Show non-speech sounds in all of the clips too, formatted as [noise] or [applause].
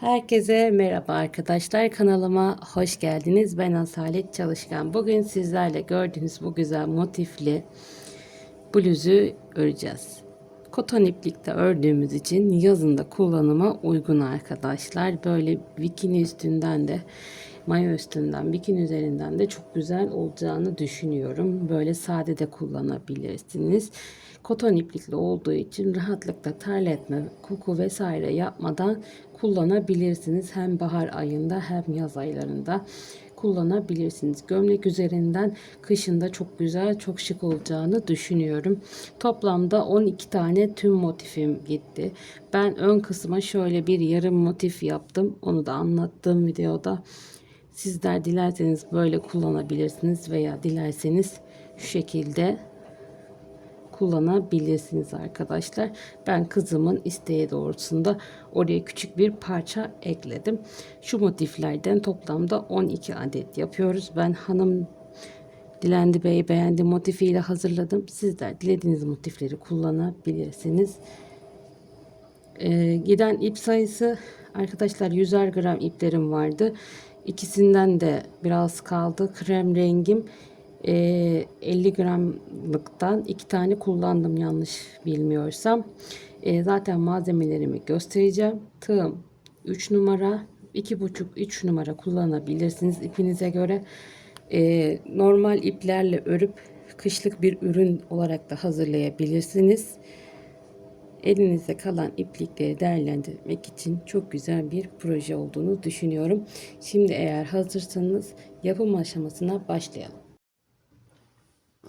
Herkese merhaba arkadaşlar. Kanalıma hoş geldiniz. Ben Asalet Çalışkan. Bugün sizlerle gördüğünüz bu güzel motifli bluzu öreceğiz. Koton iplikte ördüğümüz için yazında kullanıma uygun arkadaşlar. Böyle bikini üstünden de mayo üstünden, bikini üzerinden de çok güzel olacağını düşünüyorum. Böyle sade de kullanabilirsiniz. Koton iplikli olduğu için rahatlıkla terletme, koku vesaire yapmadan kullanabilirsiniz. Hem bahar ayında hem yaz aylarında kullanabilirsiniz. Gömlek üzerinden kışında çok güzel, çok şık olacağını düşünüyorum. Toplamda 12 tane tüm motifim gitti. Ben ön kısma şöyle bir yarım motif yaptım. Onu da anlattığım videoda. Sizler dilerseniz böyle kullanabilirsiniz veya dilerseniz şu şekilde kullanabilirsiniz arkadaşlar. Ben kızımın isteği doğrultusunda oraya küçük bir parça ekledim. Şu motiflerden toplamda 12 adet yapıyoruz. Ben hanım Dilendi Bey beğendi motifiyle hazırladım. Sizler dilediğiniz motifleri kullanabilirsiniz. Ee, giden ip sayısı arkadaşlar 100'er gram iplerim vardı. İkisinden de biraz kaldı. Krem rengim e, 50 gramlıktan iki tane kullandım yanlış bilmiyorsam. E, zaten malzemelerimi göstereceğim. Tığım 3 numara, 2,5-3 numara kullanabilirsiniz ipinize göre. E, normal iplerle örüp kışlık bir ürün olarak da hazırlayabilirsiniz. Elinizde kalan iplikleri değerlendirmek için çok güzel bir proje olduğunu düşünüyorum. Şimdi eğer hazırsanız yapım aşamasına başlayalım.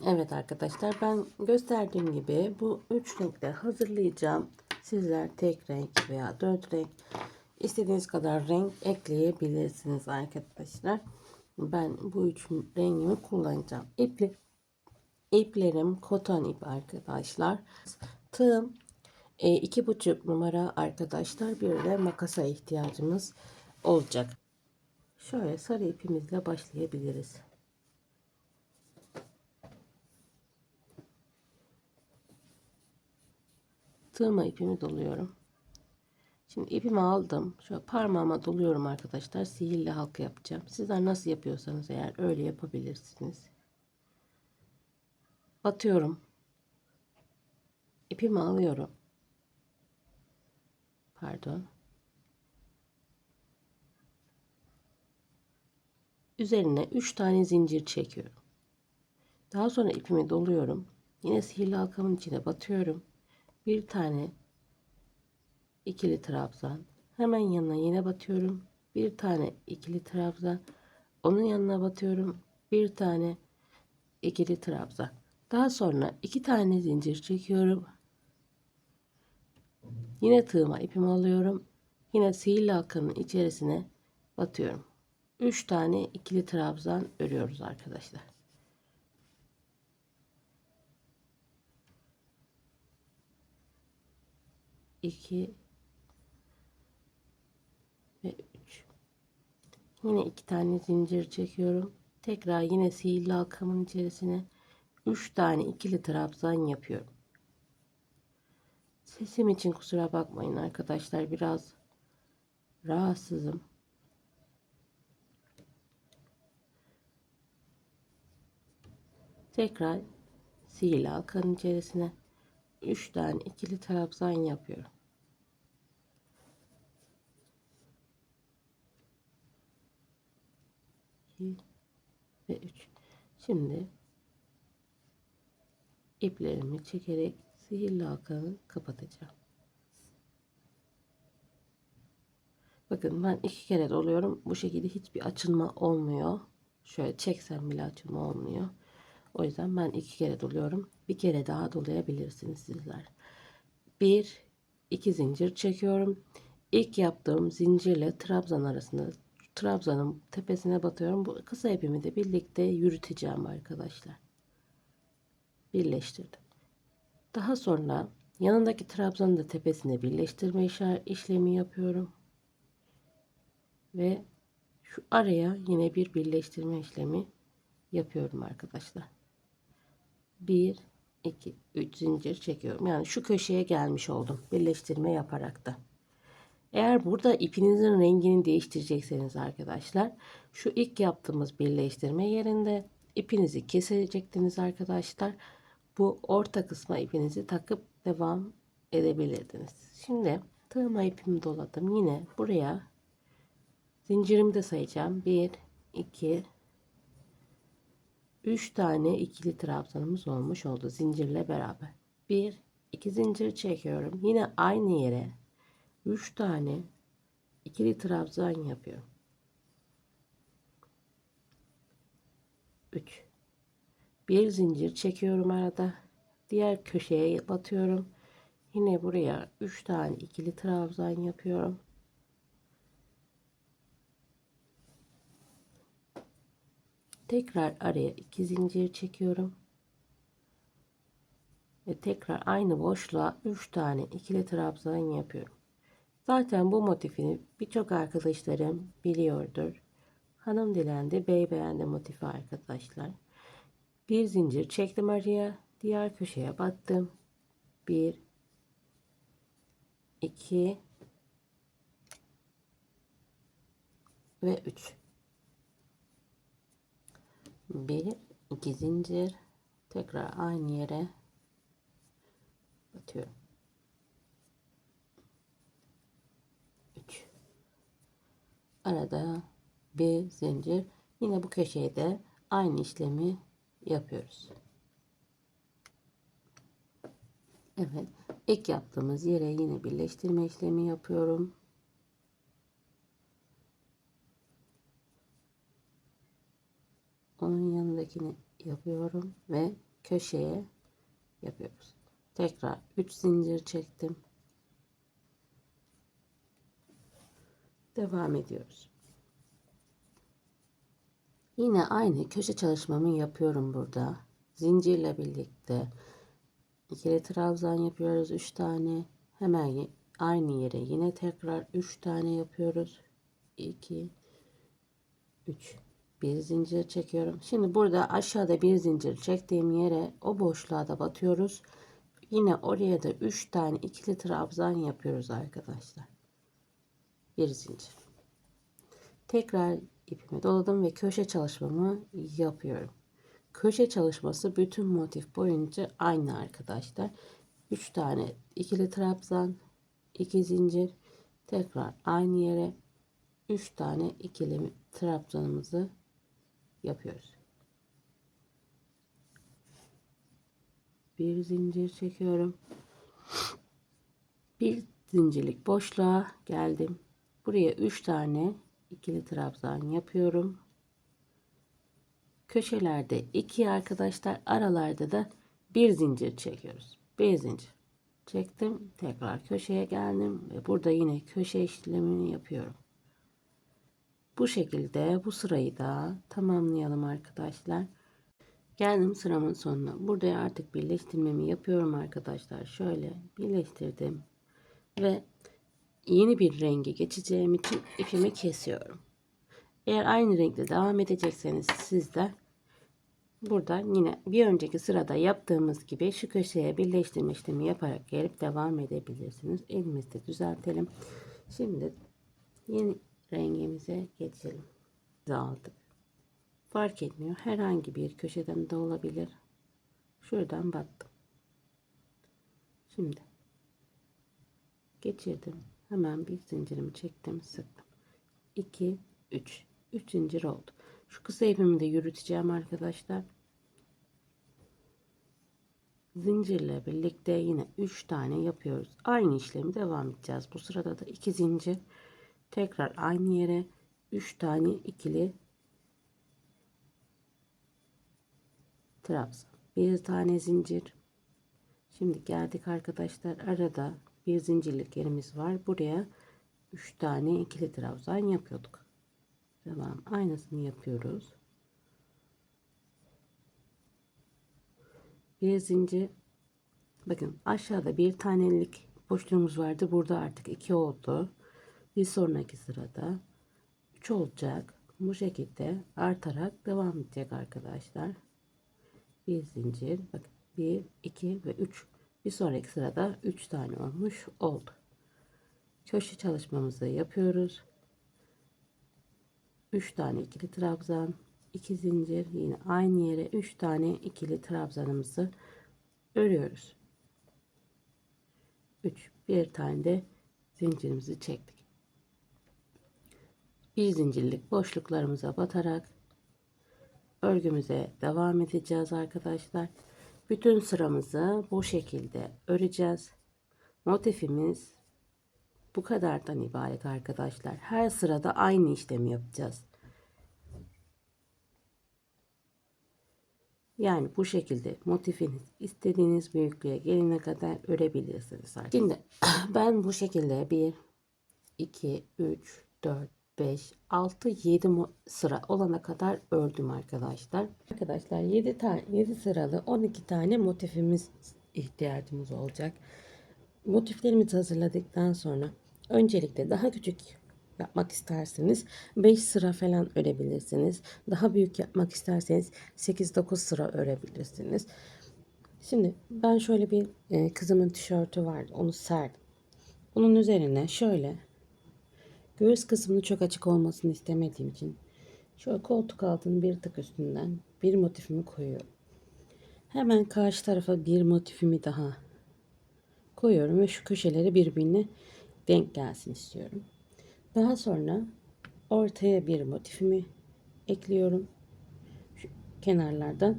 Evet arkadaşlar ben gösterdiğim gibi bu üç renkte hazırlayacağım. Sizler tek renk veya dört renk istediğiniz kadar renk ekleyebilirsiniz arkadaşlar. Ben bu üç rengimi kullanacağım. İpli, iplerim koton ip arkadaşlar. Tığım e, iki buçuk numara arkadaşlar. Bir de makasa ihtiyacımız olacak. Şöyle sarı ipimizle başlayabiliriz. Tığıma ipimi doluyorum. Şimdi ipimi aldım. Şöyle parmağıma doluyorum arkadaşlar. Sihirli halka yapacağım. Sizler nasıl yapıyorsanız eğer öyle yapabilirsiniz. Batıyorum. İpimi alıyorum. Pardon. Üzerine 3 tane zincir çekiyorum. Daha sonra ipimi doluyorum. Yine sihirli halkamın içine batıyorum. Bir tane ikili trabzan. Hemen yanına yine batıyorum. Bir tane ikili trabzan. Onun yanına batıyorum. Bir tane ikili trabzan. Daha sonra iki tane zincir çekiyorum yine tığıma ipimi alıyorum. Yine sihirli halkanın içerisine batıyorum. 3 tane ikili trabzan örüyoruz arkadaşlar. 2 ve 3 yine iki tane zincir çekiyorum. Tekrar yine sihirli halkamın içerisine 3 tane ikili trabzan yapıyorum sesim için kusura bakmayın arkadaşlar biraz rahatsızım tekrar sihirli halkanın içerisine 3 tane ikili trabzan yapıyorum. ve 3. Şimdi iplerimi çekerek sihirli halkanı kapatacağım. Bakın ben iki kere doluyorum. Bu şekilde hiçbir açılma olmuyor. Şöyle çeksem bile açılma olmuyor. O yüzden ben iki kere doluyorum. Bir kere daha dolayabilirsiniz sizler. Bir, iki zincir çekiyorum. İlk yaptığım zincirle trabzan arasında trabzanın tepesine batıyorum. Bu kısa ipimi de birlikte yürüteceğim arkadaşlar. Birleştirdim. Daha sonra yanındaki trabzanın da tepesine birleştirme işlemi yapıyorum. Ve şu araya yine bir birleştirme işlemi yapıyorum arkadaşlar. 1 2 3 zincir çekiyorum. Yani şu köşeye gelmiş oldum birleştirme yaparak da. Eğer burada ipinizin rengini değiştirecekseniz arkadaşlar şu ilk yaptığımız birleştirme yerinde ipinizi kesecektiniz arkadaşlar. Bu orta kısma ipinizi takıp devam edebilirdiniz. Şimdi tığıma ipimi doladım. Yine buraya zincirimi de sayacağım. 1 2 3 tane ikili trabzanımız olmuş oldu zincirle beraber. 1 2 zincir çekiyorum. Yine aynı yere 3 tane ikili trabzan yapıyorum. 3 bir zincir çekiyorum arada. Diğer köşeye batıyorum. Yine buraya 3 tane ikili trabzan yapıyorum. Tekrar araya 2 zincir çekiyorum. Ve tekrar aynı boşluğa 3 tane ikili trabzan yapıyorum. Zaten bu motifini birçok arkadaşlarım biliyordur. Hanım dilendi, bey beğendi motifi arkadaşlar. Bir zincir çektim araya, diğer köşeye battım. 1 2 ve 3. 1 2 zincir tekrar aynı yere batıyorum. 3 arada bir zincir yine bu köşeye de aynı işlemi yapıyoruz. Evet ilk yaptığımız yere yine birleştirme işlemi yapıyorum. Onun yanındakini yapıyorum ve köşeye yapıyoruz. Tekrar 3 zincir çektim. Devam ediyoruz. Yine aynı köşe çalışmamı yapıyorum burada. Zincirle birlikte ikili trabzan yapıyoruz 3 tane. Hemen aynı yere yine tekrar 3 tane yapıyoruz. 2 3 bir zincir çekiyorum. Şimdi burada aşağıda bir zincir çektiğim yere o boşluğa da batıyoruz. Yine oraya da 3 tane ikili trabzan yapıyoruz arkadaşlar. Bir zincir. Tekrar ipimi doladım ve köşe çalışmamı yapıyorum. Köşe çalışması bütün motif boyunca aynı arkadaşlar. 3 tane ikili trabzan, 2 zincir, tekrar aynı yere 3 tane ikili trabzanımızı yapıyoruz. Bir zincir çekiyorum. Bir zincirlik boşluğa geldim. Buraya 3 tane ikili trabzan yapıyorum. Köşelerde 2 arkadaşlar, aralarda da bir zincir çekiyoruz. Bir zincir çektim. Tekrar köşeye geldim ve burada yine köşe işlemini yapıyorum. Bu şekilde bu sırayı da tamamlayalım arkadaşlar. Geldim sıramın sonuna. Burada artık birleştirmemi yapıyorum arkadaşlar. Şöyle birleştirdim ve yeni bir rengi geçeceğim için ipimi kesiyorum. Eğer aynı renkte devam edecekseniz sizler buradan yine bir önceki sırada yaptığımız gibi şu köşeye birleştirme işlemi yaparak gelip devam edebilirsiniz. Elimizde düzeltelim. Şimdi yeni rengimize geçelim. Aldık. Fark etmiyor. Herhangi bir köşeden de olabilir. Şuradan battım. Şimdi geçirdim. Hemen bir zincirimi çektim, sıktım. 2 3 3 zincir oldu. Şu kısa ipimi de yürüteceğim arkadaşlar. Zincirle birlikte yine 3 tane yapıyoruz. Aynı işlemi devam edeceğiz. Bu sırada da 2 zincir tekrar aynı yere 3 tane ikili trabzan. Bir tane zincir. Şimdi geldik arkadaşlar. Arada bir zincirlik yerimiz var. Buraya 3 tane ikili trabzan yapıyorduk. Devam. Aynısını yapıyoruz. Bir zincir. Bakın aşağıda bir tanelik boşluğumuz vardı. Burada artık iki oldu. Bir sonraki sırada 3 olacak. Bu şekilde artarak devam edecek arkadaşlar. Bir zincir. Bakın 1, 2 ve 3. Bir sonraki sırada 3 tane olmuş oldu. köşe çalışmamızı yapıyoruz. 3 tane ikili trabzan, 2 zincir, yine aynı yere 3 tane ikili trabzanımızı örüyoruz. 3 bir tane de zincirimizi çektik. Bir zincirlik boşluklarımıza batarak örgümüze devam edeceğiz arkadaşlar. Bütün sıramızı bu şekilde öreceğiz. Motifimiz bu kadardan ibaret arkadaşlar. Her sırada aynı işlemi yapacağız. Yani bu şekilde motifiniz istediğiniz büyüklüğe gelene kadar örebilirsiniz. Artık. Şimdi [clears throat] ben bu şekilde 1, 2, 3, 4, 5, 6, 7 sıra olana kadar ördüm arkadaşlar. Arkadaşlar 7 tane 7 sıralı 12 tane motifimiz ihtiyacımız olacak. Motiflerimizi hazırladıktan sonra öncelikle daha küçük yapmak isterseniz 5 sıra falan örebilirsiniz. Daha büyük yapmak isterseniz 8-9 sıra örebilirsiniz. Şimdi ben şöyle bir e, kızımın tişörtü vardı. Onu serdim. Onun üzerine şöyle göğüs kısmının çok açık olmasını istemediğim için şöyle koltuk altının bir tık üstünden bir motifimi koyuyorum. Hemen karşı tarafa bir motifimi daha koyuyorum ve şu köşeleri birbirine denk gelsin istiyorum. Daha sonra ortaya bir motifimi ekliyorum. Şu kenarlardan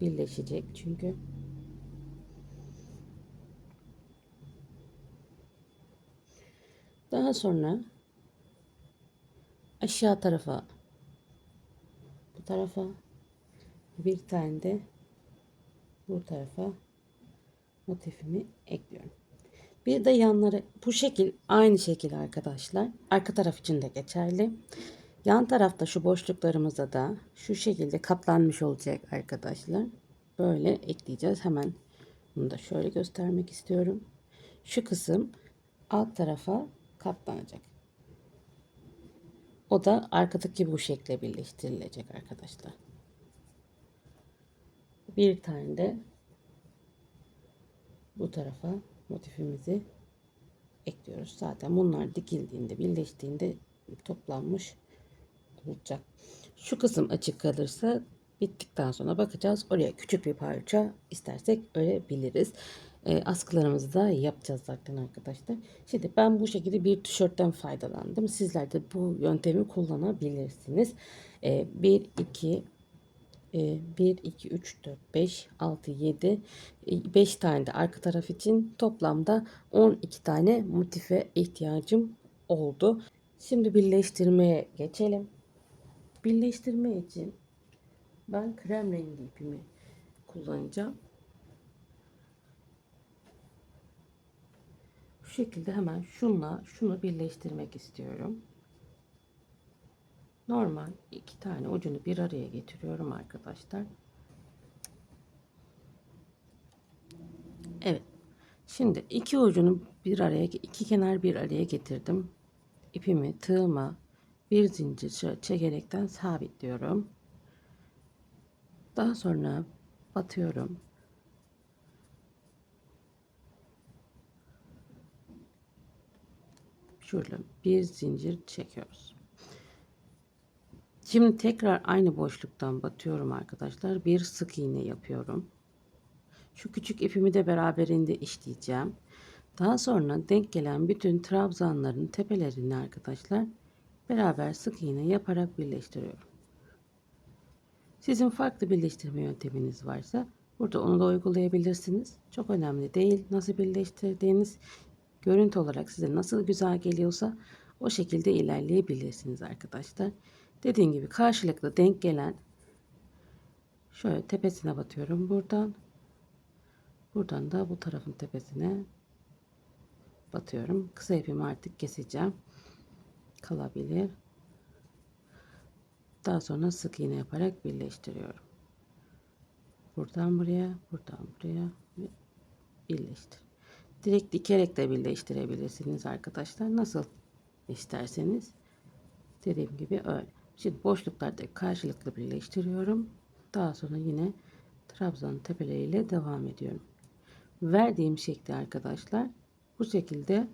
birleşecek çünkü. Daha sonra aşağı tarafa bu tarafa bir tane de bu tarafa motifimi ekliyorum. Bir de yanları bu şekil aynı şekil arkadaşlar. Arka taraf için de geçerli. Yan tarafta şu boşluklarımıza da şu şekilde katlanmış olacak arkadaşlar. Böyle ekleyeceğiz. Hemen bunu da şöyle göstermek istiyorum. Şu kısım alt tarafa katlanacak. O da arkadaki bu şekle birleştirilecek arkadaşlar. Bir tane de bu tarafa motifimizi ekliyoruz. Zaten bunlar dikildiğinde, birleştiğinde toplanmış olacak. Şu kısım açık kalırsa bittikten sonra bakacağız. Oraya küçük bir parça istersek örebiliriz. E, askılarımızı da yapacağız zaten arkadaşlar. Şimdi ben bu şekilde bir tişörtten faydalandım. Sizler de bu yöntemi kullanabilirsiniz. E, 1, 2, 1, 2, 3, 4, 5, 6, 7, 5 tane de arka taraf için toplamda 12 tane motife ihtiyacım oldu. Şimdi birleştirmeye geçelim. Birleştirme için ben krem rengi ipimi kullanacağım. Bu şekilde hemen şunla şunu birleştirmek istiyorum. Normal iki tane ucunu bir araya getiriyorum arkadaşlar. Evet. Şimdi iki ucunu bir araya iki kenar bir araya getirdim. İpimi tığıma bir zincir çekerekten sabitliyorum. Daha sonra batıyorum. Şöyle bir zincir çekiyoruz. Şimdi tekrar aynı boşluktan batıyorum arkadaşlar. Bir sık iğne yapıyorum. Şu küçük ipimi de beraberinde işleyeceğim. Daha sonra denk gelen bütün trabzanların tepelerini arkadaşlar beraber sık iğne yaparak birleştiriyorum. Sizin farklı birleştirme yönteminiz varsa burada onu da uygulayabilirsiniz. Çok önemli değil. Nasıl birleştirdiğiniz görüntü olarak size nasıl güzel geliyorsa o şekilde ilerleyebilirsiniz arkadaşlar. Dediğim gibi karşılıklı denk gelen şöyle tepesine batıyorum buradan. Buradan da bu tarafın tepesine batıyorum. Kısa ipimi artık keseceğim. Kalabilir. Daha sonra sık iğne yaparak birleştiriyorum. Buradan buraya, buradan buraya ve birleştir. Direkt dikerek de birleştirebilirsiniz arkadaşlar. Nasıl isterseniz. Dediğim gibi öyle. Şimdi boşluklarda karşılıklı birleştiriyorum. Daha sonra yine trabzan tepeleriyle devam ediyorum. Verdiğim şekli arkadaşlar bu şekilde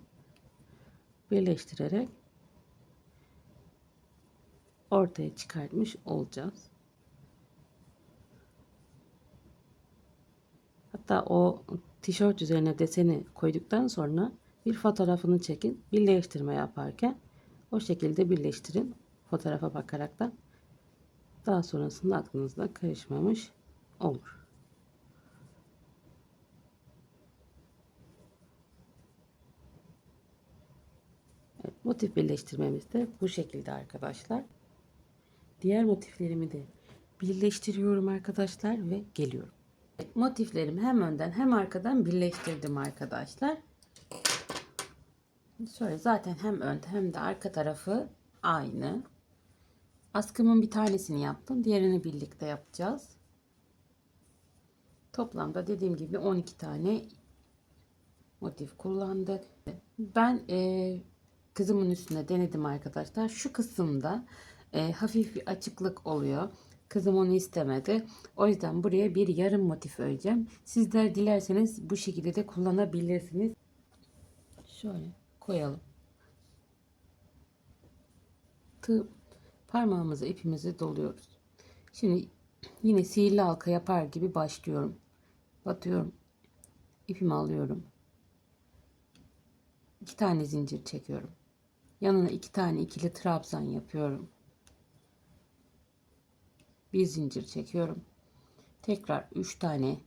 birleştirerek ortaya çıkartmış olacağız. Hatta o tişört üzerine deseni koyduktan sonra bir fotoğrafını çekin. Birleştirme yaparken o şekilde birleştirin. Fotoğrafa bakarak da daha sonrasında aklınızda karışmamış olur. Evet, motif birleştirmemiz de bu şekilde arkadaşlar. Diğer motiflerimi de birleştiriyorum arkadaşlar ve geliyorum. Motiflerimi hem önden hem arkadan birleştirdim arkadaşlar. Şöyle zaten hem ön hem de arka tarafı aynı. Askımın bir tanesini yaptım. Diğerini birlikte yapacağız. Toplamda dediğim gibi 12 tane motif kullandık. Ben e, kızımın üstüne denedim arkadaşlar. Şu kısımda e, hafif bir açıklık oluyor. Kızım onu istemedi. O yüzden buraya bir yarım motif öreceğim. Sizler dilerseniz bu şekilde de kullanabilirsiniz. Şöyle koyalım. Tığ parmağımızı ipimizi doluyoruz. Şimdi yine sihirli halka yapar gibi başlıyorum. Batıyorum. İpimi alıyorum. İki tane zincir çekiyorum. Yanına iki tane ikili trabzan yapıyorum. Bir zincir çekiyorum. Tekrar üç tane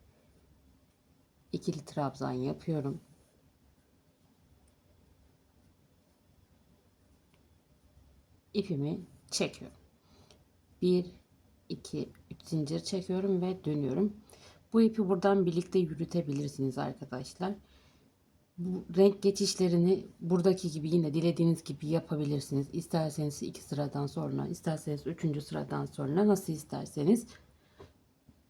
ikili trabzan yapıyorum. ipimi çekiyorum. 1 2 3 zincir çekiyorum ve dönüyorum. Bu ipi buradan birlikte yürütebilirsiniz arkadaşlar. Bu renk geçişlerini buradaki gibi yine dilediğiniz gibi yapabilirsiniz. İsterseniz iki sıradan sonra, isterseniz üçüncü sıradan sonra nasıl isterseniz.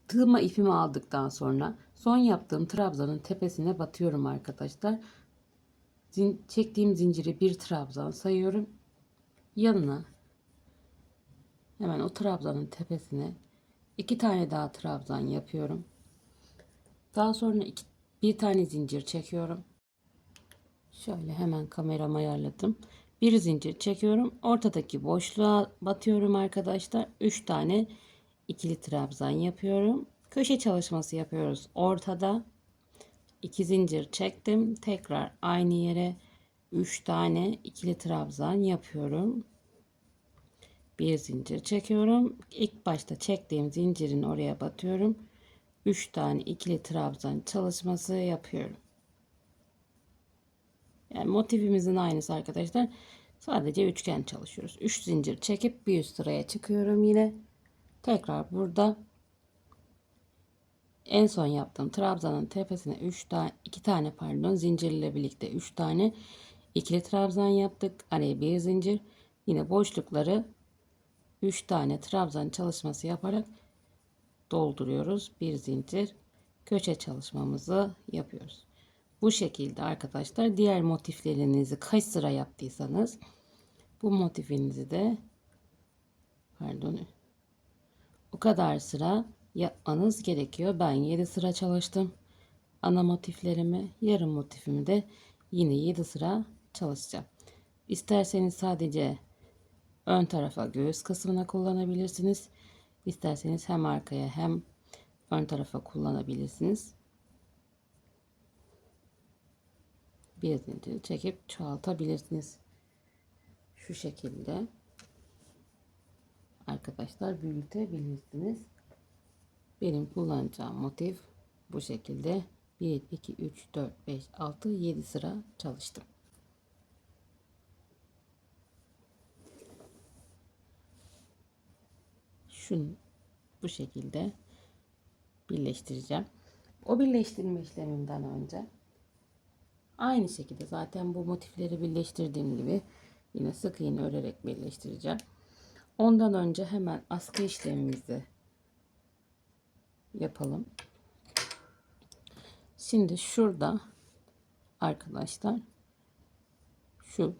Tığıma ipimi aldıktan sonra son yaptığım trabzanın tepesine batıyorum arkadaşlar. Zin çektiğim zinciri bir trabzan sayıyorum yanına hemen o trabzanın tepesine iki tane daha trabzan yapıyorum. Daha sonra iki, bir tane zincir çekiyorum. Şöyle hemen kameramı ayarladım. Bir zincir çekiyorum. Ortadaki boşluğa batıyorum arkadaşlar. Üç tane ikili trabzan yapıyorum. Köşe çalışması yapıyoruz. Ortada iki zincir çektim. Tekrar aynı yere 3 tane ikili trabzan yapıyorum. Bir zincir çekiyorum. İlk başta çektiğim zincirin oraya batıyorum. 3 tane ikili trabzan çalışması yapıyorum. Yani motifimizin aynısı arkadaşlar. Sadece üçgen çalışıyoruz. 3 zincir çekip bir üst sıraya çıkıyorum yine. Tekrar burada en son yaptığım trabzanın tepesine 3 tane 2 tane pardon zincirle birlikte 3 tane ikili trabzan yaptık. Araya bir zincir. Yine boşlukları 3 tane trabzan çalışması yaparak dolduruyoruz. Bir zincir köşe çalışmamızı yapıyoruz. Bu şekilde arkadaşlar diğer motiflerinizi kaç sıra yaptıysanız bu motifinizi de pardon o kadar sıra yapmanız gerekiyor. Ben 7 sıra çalıştım. Ana motiflerimi, yarım motifimi de yine 7 sıra çalışacağım. İsterseniz sadece ön tarafa göğüs kısmına kullanabilirsiniz. İsterseniz hem arkaya hem ön tarafa kullanabilirsiniz. Bir zincir çekip çoğaltabilirsiniz. Şu şekilde arkadaşlar büyütebilirsiniz. Benim kullanacağım motif bu şekilde 1 2 3 4 5 6 7 sıra çalıştım. şunu bu şekilde birleştireceğim. O birleştirme işleminden önce aynı şekilde zaten bu motifleri birleştirdiğim gibi yine sık iğne örerek birleştireceğim. Ondan önce hemen askı işlemimizi yapalım. Şimdi şurada arkadaşlar şu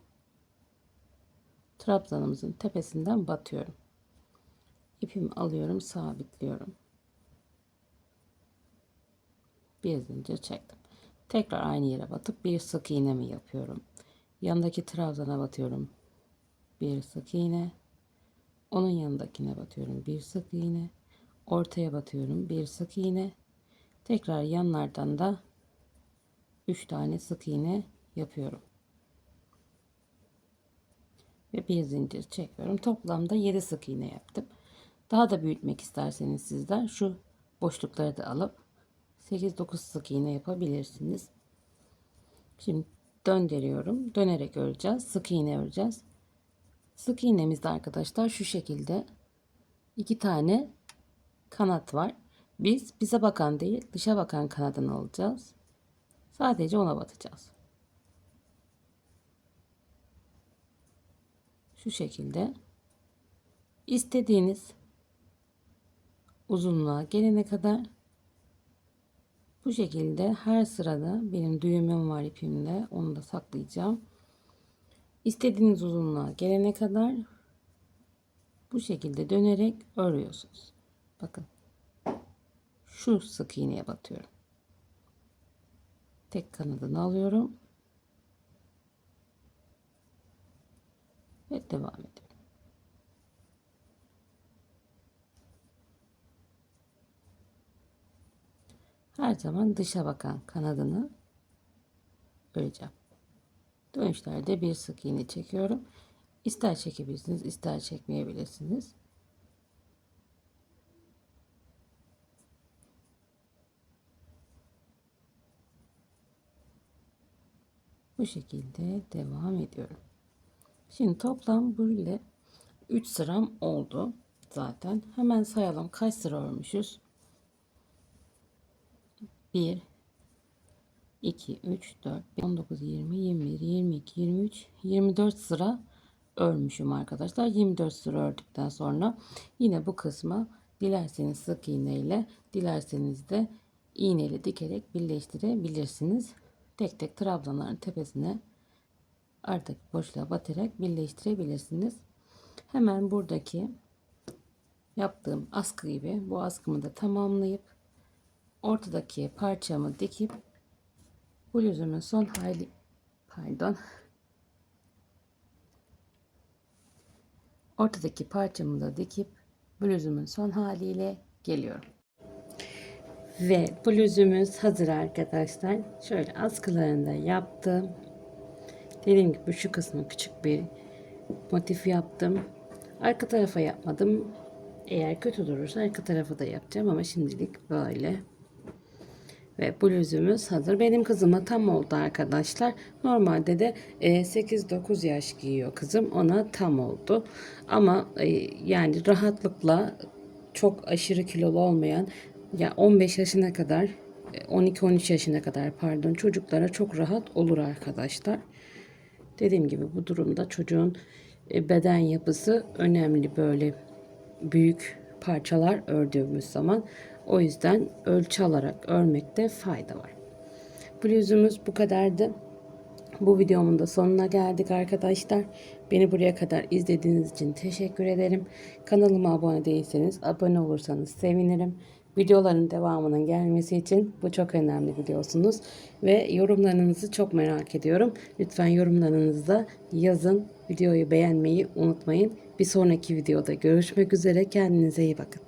trabzanımızın tepesinden batıyorum ipimi alıyorum sabitliyorum bir zincir çektim tekrar aynı yere batıp bir sık iğnemi yapıyorum Yandaki trabzana batıyorum. Bir sık iğne. Onun yanındakine batıyorum. Bir sık iğne. Ortaya batıyorum. Bir sık iğne. Tekrar yanlardan da 3 tane sık iğne yapıyorum. Ve bir zincir çekiyorum. Toplamda 7 sık iğne yaptım. Daha da büyütmek isterseniz sizler şu boşlukları da alıp 8-9 sık iğne yapabilirsiniz. Şimdi döndürüyorum. Dönerek öreceğiz. Sık iğne öreceğiz. Sık iğnemizde arkadaşlar şu şekilde iki tane kanat var. Biz bize bakan değil dışa bakan kanadını alacağız. Sadece ona batacağız. Şu şekilde istediğiniz uzunluğa gelene kadar bu şekilde her sırada benim düğümüm var ipimde onu da saklayacağım. İstediğiniz uzunluğa gelene kadar bu şekilde dönerek örüyorsunuz. Bakın şu sık iğneye batıyorum. Tek kanadını alıyorum. Ve devam ediyorum. Her zaman dışa bakan kanadını öreceğim. Dönüşlerde bir sık iğne çekiyorum. İster çekebilirsiniz, ister çekmeyebilirsiniz. Bu şekilde devam ediyorum. Şimdi toplam böyle 3 sıram oldu zaten. Hemen sayalım kaç sıra örmüşüz. 1 2 3 4 19 20 21 22 23 24 sıra örmüşüm arkadaşlar. 24 sıra ördükten sonra yine bu kısma dilerseniz sık iğne ile dilerseniz de iğneyle dikerek birleştirebilirsiniz. Tek tek trabzanların tepesine artık boşluğa batarak birleştirebilirsiniz. Hemen buradaki yaptığım askı gibi bu askımı da tamamlayıp ortadaki parçamı dikip bluzumun son hali pardon ortadaki parçamı da dikip bluzumun son haliyle geliyorum. Ve bluzumuz hazır arkadaşlar. Şöyle askılarını da yaptım. Dediğim gibi şu kısmı küçük bir motif yaptım. Arka tarafa yapmadım. Eğer kötü durursa arka tarafa da yapacağım ama şimdilik böyle. Ve bluzumuz hazır. Benim kızıma tam oldu arkadaşlar. Normalde de 8-9 yaş giyiyor kızım. Ona tam oldu. Ama e, yani rahatlıkla çok aşırı kilolu olmayan ya 15 yaşına kadar 12-13 yaşına kadar pardon çocuklara çok rahat olur arkadaşlar. Dediğim gibi bu durumda çocuğun e, beden yapısı önemli böyle büyük parçalar ördüğümüz zaman. O yüzden ölçü alarak örmekte fayda var. Bluzumuz bu kadardı. Bu videomun da sonuna geldik arkadaşlar. Beni buraya kadar izlediğiniz için teşekkür ederim. Kanalıma abone değilseniz abone olursanız sevinirim. Videoların devamının gelmesi için bu çok önemli biliyorsunuz. Ve yorumlarınızı çok merak ediyorum. Lütfen yorumlarınızı da yazın. Videoyu beğenmeyi unutmayın. Bir sonraki videoda görüşmek üzere. Kendinize iyi bakın.